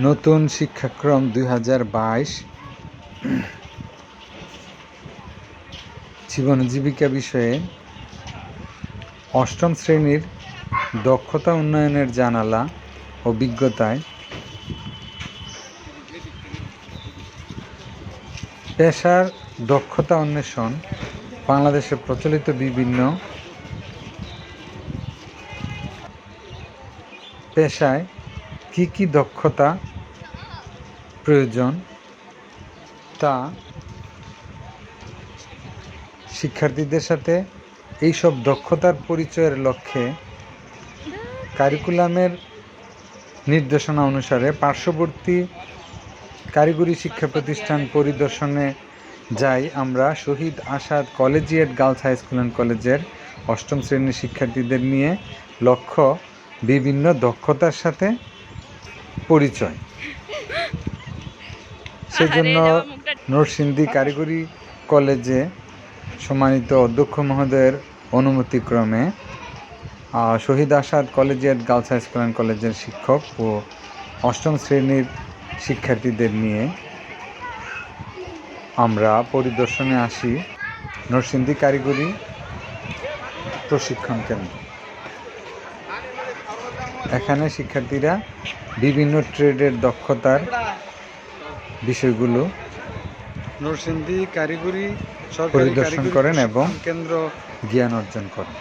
নতুন শিক্ষাক্রম দুই হাজার বাইশ। জীবন জীবিকা বিষয়ে অষ্টম শ্রেণির দক্ষতা উন্নয়নের জানালা অভিজ্ঞতায় পেশার দক্ষতা অন্বেষণ, বাংলাদেশে প্রচলিত বিভিন্ন পেশায় কি কি দক্ষতা প্রয়োজন তা শিক্ষার্থীদের সাথে এইসব দক্ষতার পরিচয়ের লক্ষ্যে কারিকুলামের নির্দেশনা অনুসারে পার্শ্ববর্তী কারিগরি শিক্ষা প্রতিষ্ঠান পরিদর্শনে যাই আমরা Shahid Asad collegiate girls high school and কলেজের অষ্টম শ্রেণির শিক্ষার্থীদের নিয়ে লক্ষ্য বিভিন্ন দক্ষতার সাথে পরিচয়। সেজন্য নরসিংদী কারিগরি কলেজে সম্মানিত অধ্যক্ষ মহোদয়ের অনুমতিক্রমে Shahid Asad collegiate girls high school and কলেজের শিক্ষক ও অষ্টম শ্রেণির শিক্ষার্থীদের নিয়ে আমরা পরিদর্শনে আসি নরসিংদী কারিগরি প্রশিক্ষণ কেন্দ্র। এখানে শিক্ষার্থীরা বিভিন্ন ট্রেডের দক্ষতার বিষয়গুলো নরসিংদী কারিগরি পরিদর্শন করেন এবং কেন্দ্র জ্ঞান অর্জন করেন।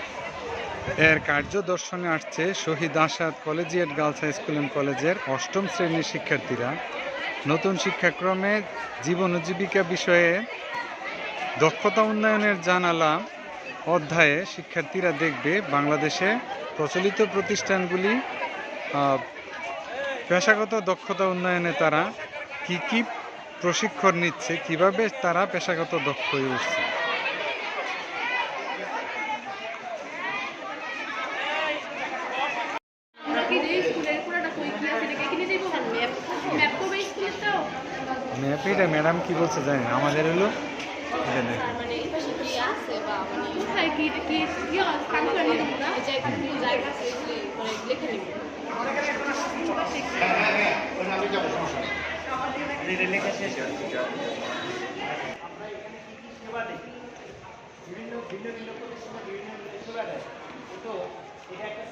এর কার্য দর্শনে আসছে Shahid Asad collegiate girls high school and কলেজের অষ্টম শ্রেণির শিক্ষার্থীরা। নতুন শিক্ষাক্রমে জীবন ও জীবিকা বিষয়ে দক্ষতা উন্নয়নের জানালা অধ্যায়ে শিক্ষার্থীরা দেখবে বাংলাদেশে প্রচলিত প্রতিষ্ঠানগুলি পেশাগত দক্ষতা উন্নয়নে তারা কি কি প্রশিক্ষণ নিচ্ছে কীভাবে তারা পেশাগত দক্ষ হয়ে উঠছে? কি কি ম্যাপেটা ম্যাডাম কি বলছে জানেন? আমাদের হলো মানে এই পাশে কি আছে বা মানে কোথায় কি কি বিভিন্ন ভিন্ন ভিন্ন প্রতিষ্ঠানে সেবা দেয় কিন্তু এটা একটা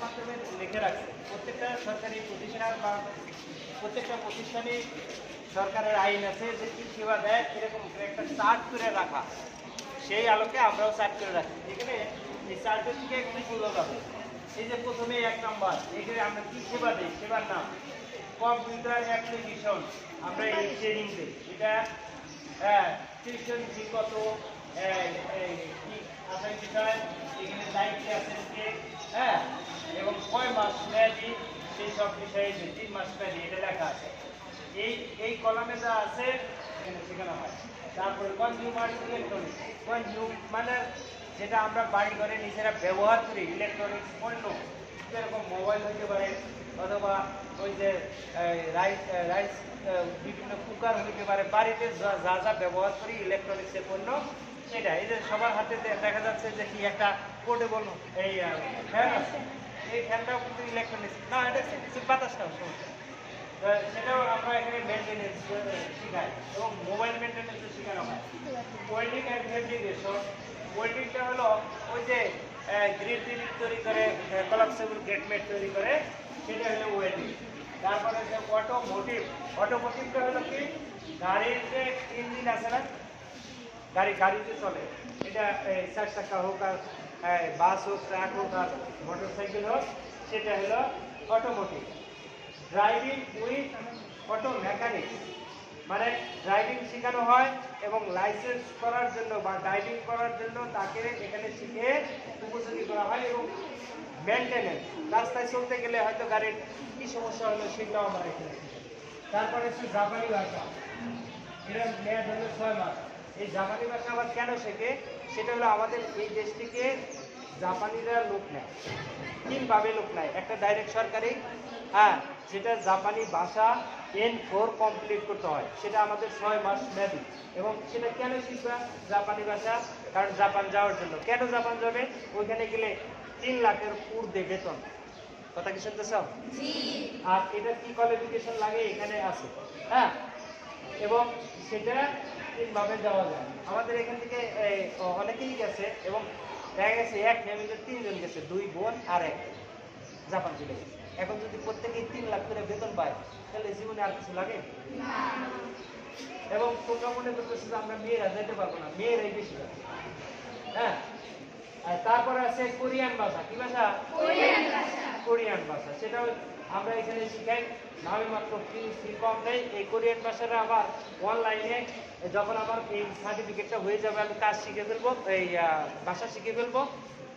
মাধ্যমে লিখে রাখছে প্রত্যেকটা সরকারি প্রতিষ্ঠান বা প্রত্যেকটা প্রতিষ্ঠানে সরকারের আইন আছে যে কি সেবা দেয় এরকম করে একটা চার্ট করে রাখা সেই আলোকে আমরাও চার্ট করে রাখি এখানে এই চার্টের থেকে এখানে বোঝা যাবে এই যে প্রথমে এক নাম্বার এখানে আমরা কি সেবা দিই? সেবার নাম। Computer application. আমরা এই ট্রেনিং দিই। এটা হ্যাঁ টিউশন কত? এখানে হ্যাঁ এবং মাস তিন মাস এটা লেখা আছে। এই এই যা আছে হয়। তারপরে কনজিউমার ইলেকট্রনিক্স কনজিউম মানে যেটা আমরা বাড়ি ঘরে নিজেরা ব্যবহার করি ইলেকট্রনিক্স পণ্য। যেরকম মোবাইল হতে পারে, অথবা ওই যে রাইস রাইস বিভিন্ন কুকার হইতে পারে, বাড়িতে যা যা ব্যবহার করি ইলেকট্রনিক্সের পণ্য সেটা এই যে সবার হাতে দেখা যাচ্ছে যে কি একটা পোর্টেবল এই ফ্যান আছে। এই ফ্যানটাও কিন্তু ইলেকট্রনিক্স না, এটা বাতাসটাও সমস্যা সেটাও আমরা এখানে মেনটেনেন্স শেখাই এবং মোবাইল মেনটেনেন্স শেখানো হয়। ওয়েল্ডিং অ্যান্ড ফেব্রিকেশন ওয়েল্ডিংটা হলো ওই যে গ্রিড তৈরি করে কলাপসেবল গেটমেট তৈরি করে, সেটা হলো ওয়েল্ডিং তারপরে যে অটোমোটিভ অটোমোটিভটা হলো কি? গাড়ির যে ইঞ্জিন আছে না, গাড়ি গাড়ি যে চলে, এটা চার চাকা হোক আর বাস হোক, ট্রাক হোক আর মোটর সাইকেল হোক, সেটা হলো automotive driving with auto mechanic মানে ড্রাইভিং শেখানো হয় এবং লাইসেন্স করার জন্য বা ড্রাইভিং করার জন্য তাকে এখানে শিখে উপযোগী করা হয় এবং মেনটেনেন্স রাস্তায় চলতে গেলে হয়তো গাড়ির কী সমস্যা হলো সেটাও আমার এখানে তারপরে হচ্ছে জাপানি ভাষা। এটা মেয়াদ হলো ছয় মাস। এই জাপানি ভাষা আবার কেন শেখে? সেটা হলো আমাদের এই দেশ থেকে জাপানিরা লোক নেয়। তিনভাবে লোক নেয়। একটা ডাইরেক্ট সরকারি হ্যাঁ যেটা জাপানি ভাষা এন ফোর কমপ্লিট করতে হয় সেটা আমাদের ছয় মাস মেয়াদি এবং সেটা কেন শিখবা জাপানি ভাষা? কারণ জাপান যাওয়ার জন্য। কেন জাপান যাবে? ওইখানে গেলে তিন লাখের ঊর্ধ্বে বেতন। কথা কি শুনতেছ? আর এটা কি কোয়ালিফিকেশন লাগে? এখানে আছে। হ্যাঁ? এবং সেটা তিনভাবে যাওয়া যায়। আমাদের এখান থেকে অনেকেই গেছে এবং দেখা গেছে এক ফ্যামিলিতে তিনজন গেছে দুই বোন আর এক। জাপান চলে গেছে। এখন যদি প্রত্যেকেই তিন পায় তাহলে জীবনে আর কিছু লাগে? এবং তোমরা মনে করতেছো যে আমরা মেয়েরা যেতে পারব না মেয়েরাই বেশি হ্যাঁ? তারপরে আছে কোরিয়ান ভাষা কি ভাষা? কোরিয়ান ভাষা। সেটা আমরা এখানে শিখাই। নামে মাত্র ফি ফি কম নেই এই কোরিয়ান ভাষাটা আবার অনলাইনে যখন আমার এই সার্টিফিকেটটা হয়ে যাবে আমি কাজ শিখে ফেলব এই ভাষা শিখে ফেলব।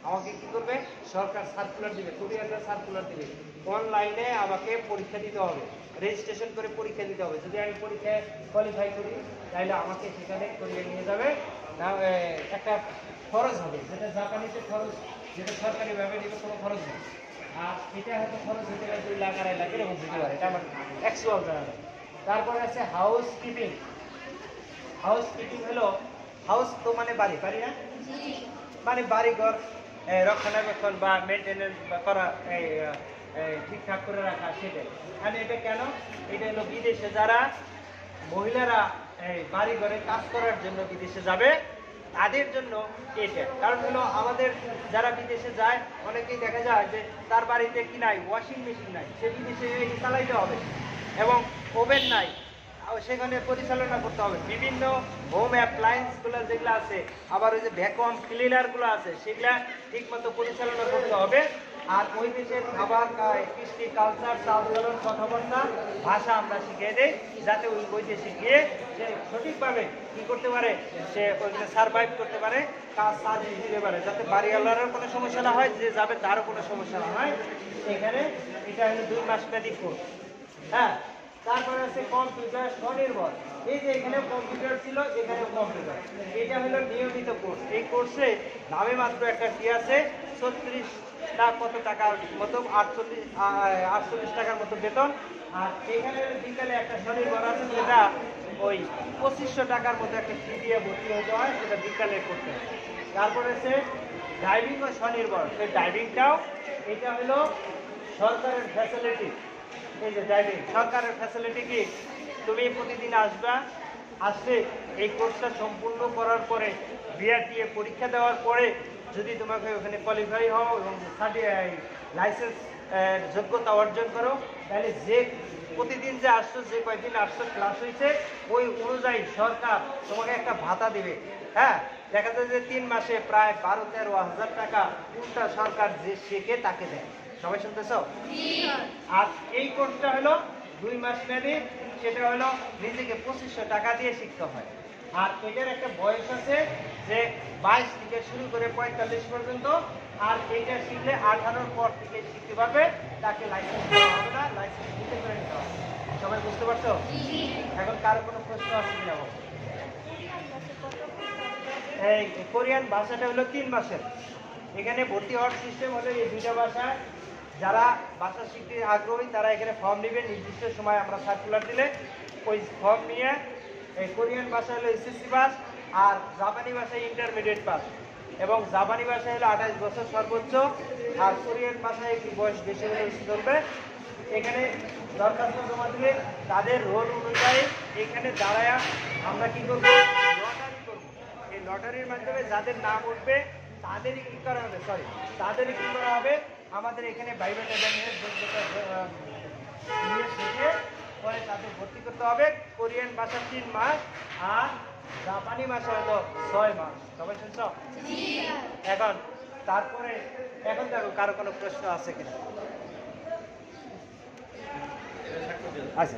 আমাকে কি করবে? সরকার সার্কুলার দিবে কোরিয়ানরা সার্কুলার দিবে। অনলাইনে আমাকে পরীক্ষা দিতে হবে রেজিস্ট্রেশন করে পরীক্ষা দিতে হবে। যদি আমি পরীক্ষায় কোয়ালিফাই করি তাহলে আমাকে সেখানে করিয়ে নিয়ে যাবে। একটা খরচ হবে। যেটা জাপানিতে খরচ যেটা সরকারি সরকারিভাবে দিবে কোনো খরচ নেই। আর এটা হয়তো খরচ হতে পারে দুই লাখ আড়াই লাখ এরকম হতে পারে। এটা আমার অ্যাকচুয়াল জানা নেই তারপরে আছে হাউস কিপিং হাউস কিপিং হলো হাউস তো মানে বাড়ি বাড়ি না? মানে বাড়ি ঘর রক্ষণাবেক্ষণ বা মেনটেনেন্স করা, এই ঠিকঠাক করে রাখা সেটাই। মানে এটা কেন? এটা হলো বিদেশে যারা মহিলারা, এই বাড়ি ঘরে কাজ করার জন্য বিদেশে যাবে, তাদের জন্য এটা। কারণ হলো আমাদের যারা বিদেশে যায়, অনেকেই দেখা যায় যে তার বাড়িতে কি নাই ওয়াশিং মেশিন নাই। সে বিদেশে চালাইতে হবে। এবং ওভেন নাই। আর সেখানে পরিচালনা করতে হবে। বিভিন্ন হোম অ্যাপ্লায়েন্সগুলো যেগুলো আছে, আবার ওই যে ভ্যাকুয়াম ক্লিনারগুলো আছে, সেগুলা ঠিকমতো পরিচালনা করতে হবে। আর ওই দেশের খাবার কৃষ্টি কালচার চালচলন কথাবার্তা, ভাষা আমরা শিখিয়ে দেই, যাতে ওই দেশে গিয়ে সে সঠিকভাবে কি করতে পারে, সে ওইখানে সার্ভাইভ করতে পারে, কাজ সার্ভিস দিতে পারে, যাতে বাড়িওয়ালারও কোনো সমস্যা না হয়, যে যাবে তারও কোনো সমস্যা না হয়। এখানে এটা হলো দুই মাস কোর্স হ্যাঁ? তারপরে আছে কম্পিউটার স্বনির্ভর। এই যে এখানে কম্পিউটার ছিল এখানে কম্পিউটার এটা হলো নিয়মিত কোর্স এই কোর্সে নামে মাত্র একটা ফি আছে, ছত্রিশ টা কত টাকার মতো, আটচল্লিশ আটচল্লিশ টাকার মতো বেতন। আর এখানে বিকালে একটা স্বনির্ভর আছে, যেটা ওই পঁচিশশো টাকার মতো একটা ফি দিয়ে ভর্তি হতে হয়, সেটা বিকালে করতে হয়। তারপরে আছে ড্রাইভিং ও স্বনির্ভর। সেই ড্রাইভিংটাও এটা হলো সরকারের ফ্যাসিলিটি সরকারের ফ্যাসিলিটি কি? তুমি প্রতিদিন আসবা আসলে এই কোর্সটা সম্পূর্ণ করার পরে বিআরটিএ পরীক্ষা দেওয়ার পরে, যদি তোমাকে ওখানে কোয়ালিফাই হও এবং লাইসেন্স যোগ্যতা অর্জন করো, তাহলে যে প্রতিদিন যে আসছো, যে কয়েকদিন আসছো ক্লাস হয়েছে ওই অনুযায়ী সরকার তোমাকে একটা ভাতা দিবে। হ্যাঁ? দেখা যায় যে তিন মাসে প্রায় বারো তেরো হাজার টাকা উল্টা সরকার যে শেখে তাকে দেয়। সবাই শুনতেছ? আর এই কোর্সটা হলো দুই মাস মেয়াদি সেটা হলো নিজেকে পঁচিশশো টাকা দিয়ে শিখতে হয়। আর এটার একটা বয়স আছে যে বাইশ থেকে শুরু করে পঁয়তাল্লিশ পর্যন্ত আর এটা শিখলে আঠারোর পর থেকে শিখতে পারবে তাকে লাইসেন্স দেওয়া হবে না লাইসেন্স দিতে করে নিতে হবে। সবাই বুঝতে পারছ? এখন কারও কোনো প্রশ্ন আছে কিনা? এই কোরিয়ান ভাষাটা হলো তিন মাসের এখানে ভর্তি হওয়ার সিস্টেম হলো এই দুইটা ভাষা যারা ভাষা শিখতে আগ্রহী, তারা এখানে ফর্ম নেবে। নির্দিষ্ট সময় আমরা সার্কুলার দিলে ওই ফর্ম নিয়ে এই কোরিয়ান ভাষা হলো এসএসসি পাস আর জাপানি ভাষা ইন্টারমিডিয়েট পাস এবং জাপানি ভাষা হলো আঠাশ বছর সর্বোচ্চ আর কোরিয়ান ভাষায় একটু বয়স বেশি হলে চলবে। এখানে দরখাস্ত জমা দিলে তাদের রোল অনুযায়ী এখানে দাঁড়ায় আমরা কি করব? লটারি করব। এই লটারির মাধ্যমে যাদের নাম উঠবে, তাদেরই কি করা হবে? সরি তাদেরই কি করা হবে? আমাদের এখানে বাইবেটা জানিয়ে নিয়ে শিখে, পরে তাদের ভর্তি করতে হবে। কোরিয়ান ভাষা তিন মাস আর জাপানি ভাষা হলো ছয় মাস। সবাই শুনছ? এখন, তারপরে, এখন দেখো কারও কোনো প্রশ্ন আছে কিনা। আচ্ছা।